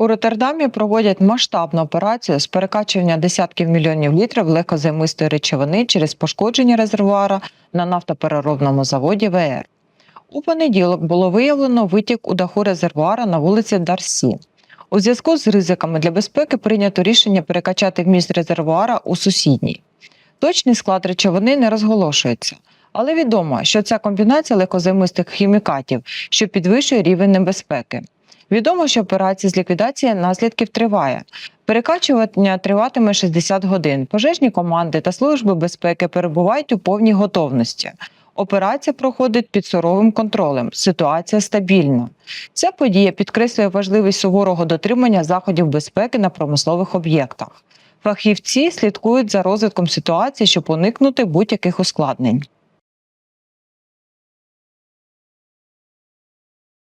У Роттердамі проводять масштабну операцію з перекачування десятків мільйонів літрів легкозаймистої речовини через пошкодження резервуара на нафтопереробному заводі ВР. У понеділок було виявлено витік у даху резервуара на вулиці Дарсі. У зв'язку з ризиками для безпеки прийнято рішення перекачати вміст резервуара у сусідній. Точний склад речовини не розголошується, але відомо, що ця комбінація легкозаймистих хімікатів, що підвищує рівень небезпеки. Відомо, що операція з ліквідації наслідків триває. Перекачування триватиме 60 годин. Пожежні команди та служби безпеки перебувають у повній готовності. Операція проходить під суровим контролем. Ситуація стабільна. Ця подія підкреслює важливість суворого дотримання заходів безпеки на промислових об'єктах. Фахівці слідкують за розвитком ситуації, щоб уникнути будь-яких ускладнень.